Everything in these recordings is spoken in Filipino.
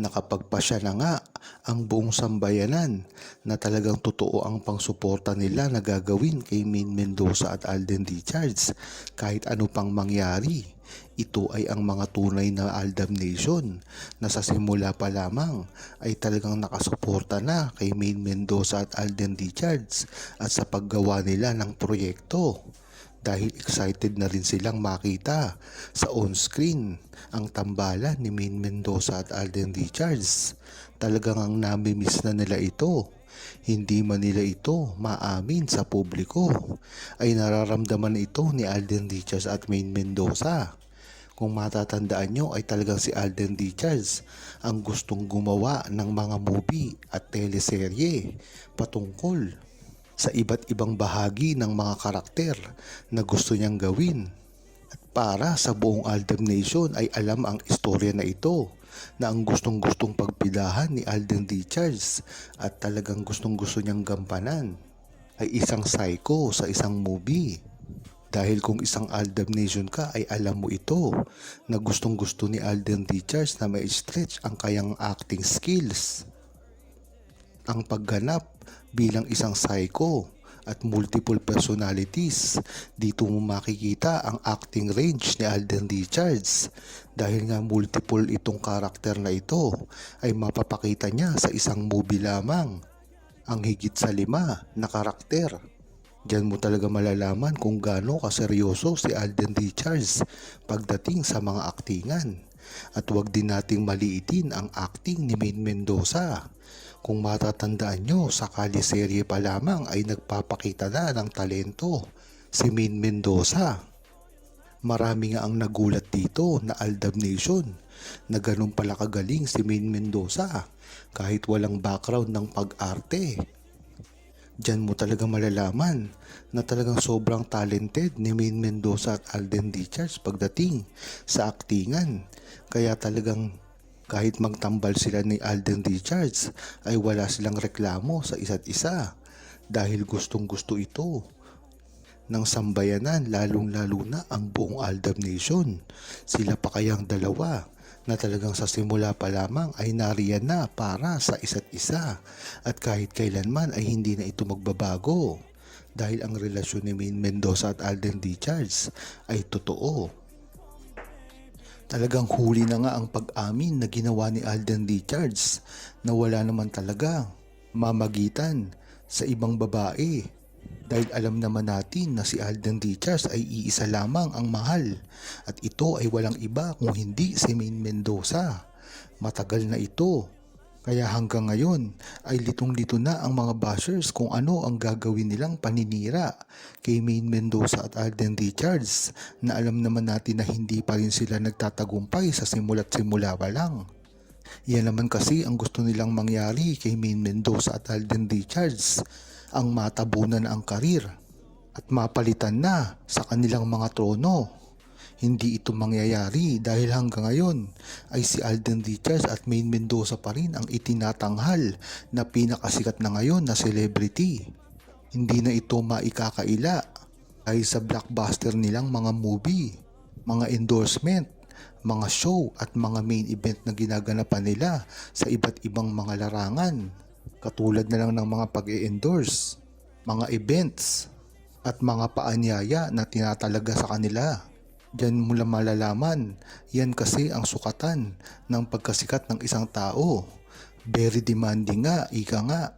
nakapagpasya na nga ang buong sambayanan na talagang totoo ang pangsuporta nila na gagawin kay Main Mendoza at Alden Richards kahit ano pang mangyari. Ito ay ang mga tunay na Aldam Nation na sa simula pa lamang ay talagang nakasuporta na kay Main Mendoza at Alden Richards at sa paggawa nila ng proyekto dahil excited na rin silang makita sa on-screen ang tambalan ni Main Mendoza at Alden Richards. Talagang ang namimiss na nila ito. Hindi man nila ito maamin sa publiko ay nararamdaman ito ni Alden Richards at Main Mendoza. Kung matatandaan nyo ay talagang si Alden Richards ang gustong gumawa ng mga movie at teleserye patungkol sa iba't ibang bahagi ng mga karakter na gusto niyang gawin. At para sa buong Aldam Nation ay alam ang istorya na ito na ang gustong-gustong pagpidahan ni Alden Richards at talagang gustong-gusto niyang gampanan ay isang psycho sa isang movie. Dahil kung isang Aldam Nation ka ay alam mo ito na gustong-gusto ni Alden Richards na may stretch ang kayang acting skills ang pagganap bilang isang psycho at multiple personalities. Dito mo makikita ang acting range ni Alden Richards. Dahil nga multiple itong karakter na ito ay mapapakita niya sa isang movie lamang. Ang higit sa lima na karakter. Diyan mo talaga malalaman kung gaano kaseryoso si Alden Richards pagdating sa mga aktingan. At huwag din nating maliitin ang acting ni Main Mendoza. Kung matatandaan nyo, sa kaliserye pa lamang ay nagpapakita na ng talento si Main Mendoza. Marami nga ang nagulat dito na Aldab Nation na ganun pala kagaling si Main Mendoza kahit walang background ng pag-arte. Diyan mo talaga malalaman na talagang sobrang talented ni Main Mendoza at Alden Richards pagdating sa aktingan. Kaya talagang kahit magtambal sila ni Alden Richards ay wala silang reklamo sa isa't isa dahil gustong gusto ito ng sambayanan lalong lalo na ang buong Aldam Nation. Sila pa kayang dalawa na talagang sa simula pa lamang ay nariyan na para sa isa't isa at kahit kailanman ay hindi na ito magbabago dahil ang relasyon ni Main Mendoza at Alden Richards ay totoo. Talagang huli na nga ang pag-amin na ginawa ni Alden Richards na wala naman talaga mamagitan sa ibang babae dahil alam naman natin na si Alden Richards ay iisa lamang ang mahal at ito ay walang iba kung hindi si Main Mendoza. Matagal na ito kaya hanggang ngayon ay litong-lito na ang mga bashers kung ano ang gagawin nilang paninira kay Main Mendoza at Alden Richards na alam naman natin na hindi pa rin sila nagtatagumpay sa simula't simula pa lang. Yan naman kasi ang gusto nilang mangyari kay Main Mendoza at Alden Richards ang matabunan ang karir at mapalitan na sa kanilang mga trono. Hindi ito mangyayari dahil hanggang ngayon ay si Alden Richards at Main Mendoza pa rin ang itinatanghal na pinakasikat na ngayon na celebrity. Hindi na ito maikakaila ay sa blockbuster nilang mga movie, mga endorsement, mga show at mga main event na ginaganapan nila sa iba't ibang mga larangan. Katulad na lang ng mga pag-e-endorse, mga events, at mga paanyaya na tinatalaga sa kanila. Diyan mo lang malalaman, yan kasi ang sukatan ng pagkasikat ng isang tao. Very demanding nga, ika nga.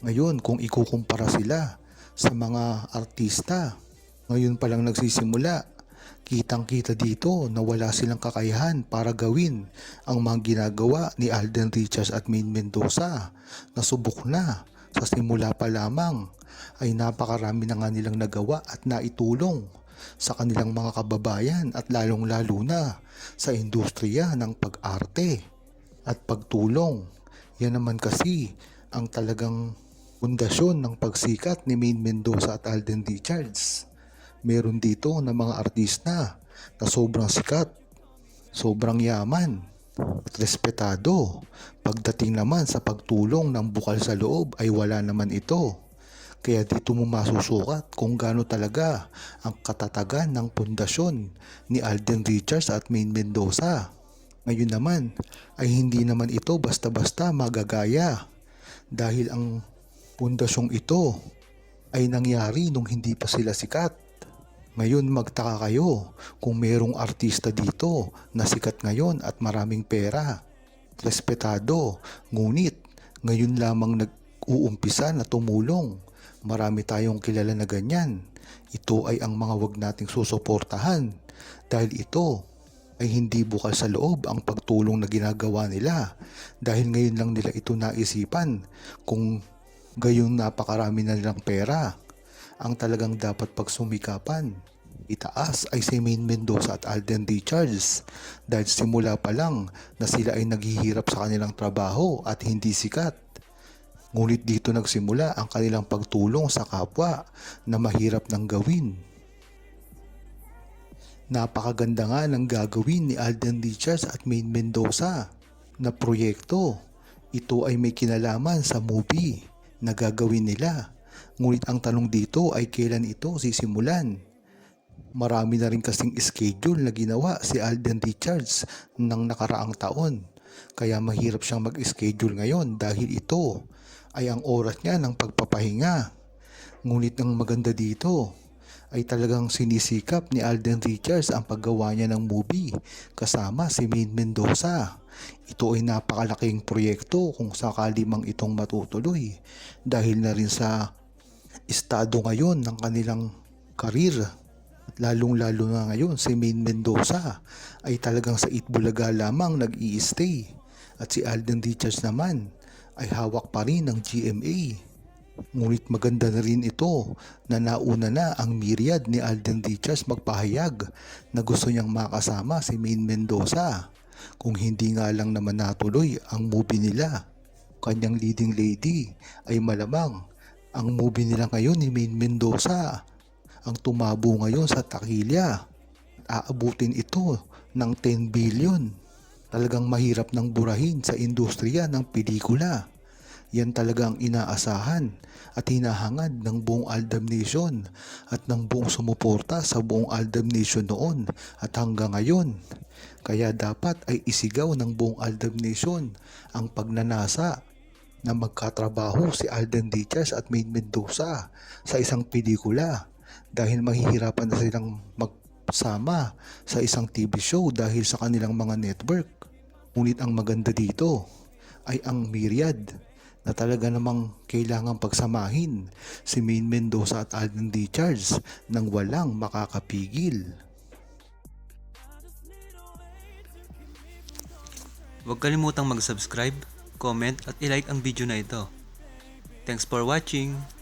Ngayon, kung ikukumpara sila sa mga artista, ngayon pa lang nagsisimula, kitang kita dito na wala silang kakayahan para gawin ang mga ginagawa ni Alden Richards at Main Mendoza. Nasubok na sa simula pa lamang ay napakarami na nga nilang nagawa at naitulong sa kanilang mga kababayan at lalong-lalo na sa industriya ng pag-arte at pagtulong. Yan naman kasi ang talagang pundasyon ng pagsikat ni Main Mendoza at Alden Richards. Meron dito na mga artista na sobrang sikat, sobrang yaman at respetado. Pagdating naman sa pagtulong ng bukal sa loob ay wala naman ito. Kaya dito mo masusukat kung gaano talaga ang katatagan ng pundasyon ni Alden Richards at Main Mendoza. Ngayon naman ay hindi naman ito basta-basta magagaya dahil ang pundasyong ito ay nangyari nung hindi pa sila sikat. Ngayon magtaka kayo kung merong artista dito na sikat ngayon at maraming pera. Respetado, ngunit ngayon lamang nag-uumpisa na tumulong. Marami tayong kilala na ganyan. Ito ay ang mga wag nating susuportahan dahil ito ay hindi bukal sa loob ang pagtulong na ginagawa nila dahil ngayon lang nila ito naisipan kung gayon napakarami na nilang pera ang talagang dapat pagsumikapan. Itaas ay si Main Mendoza at Alden Richards dahil simula pa lang na sila ay naghihirap sa kanilang trabaho at hindi sikat. Ngunit dito nagsimula ang kanilang pagtulong sa kapwa na mahirap nang gawin. Napakaganda nga ng gagawin ni Alden Richards at Main Mendoza na proyekto. Ito ay may kinalaman sa movie na gagawin nila. Ngunit ang tanong dito ay kailan ito sisimulan. Marami na rin kasing schedule na ginawa si Alden Richards ng nakaraang taon. Kaya mahirap siyang mag-schedule ngayon dahil ito ay ang oras niya ng pagpapahinga. Ngunit ang maganda dito ay talagang sinisikap ni Alden Richards ang paggawa niya ng movie kasama si Main Mendoza. Ito ay napakalaking proyekto kung sakali mang itong matutuloy dahil na rin sa estado ngayon ng kanilang karir. Lalong-lalo na ngayon si Main Mendoza ay talagang sa Itbulaga lamang nag stay at si Alden Richards naman ay hawak pa rin ng GMA. Ngunit maganda na rin ito na nauna na ang myriad ni Alden Richards magpahayag na gusto niyang makasama si Main Mendoza kung hindi nga lang naman natuloy ang movie nila. Kanyang leading lady ay malamang ang movie nila ngayon ni Main Mendoza ang tumabo ngayon sa takilya. Aabutin ito ng 10 billion. Talagang mahirap nang burahin sa industriya ng pelikula. Yan talagang inaasahan at hinahangad ng buong Aldam Nation at ng buong sumuporta sa buong Aldam Nation noon at hanggang ngayon. Kaya dapat ay isigaw ng buong Aldam Nation ang pagnanasa na magkatrabaho si Alden Richards at Main Mendoza sa isang pelikula dahil mahihirapan na silang magsama sa isang TV show dahil sa kanilang mga network. Ngunit ang maganda dito ay ang myriad na talaga namang kailangang pagsamahin si Main Mendoza at Alden Richards nang walang makakapigil. Huwag kalimutang mag-subscribe, comment at ilike ang video na ito. Thanks for watching!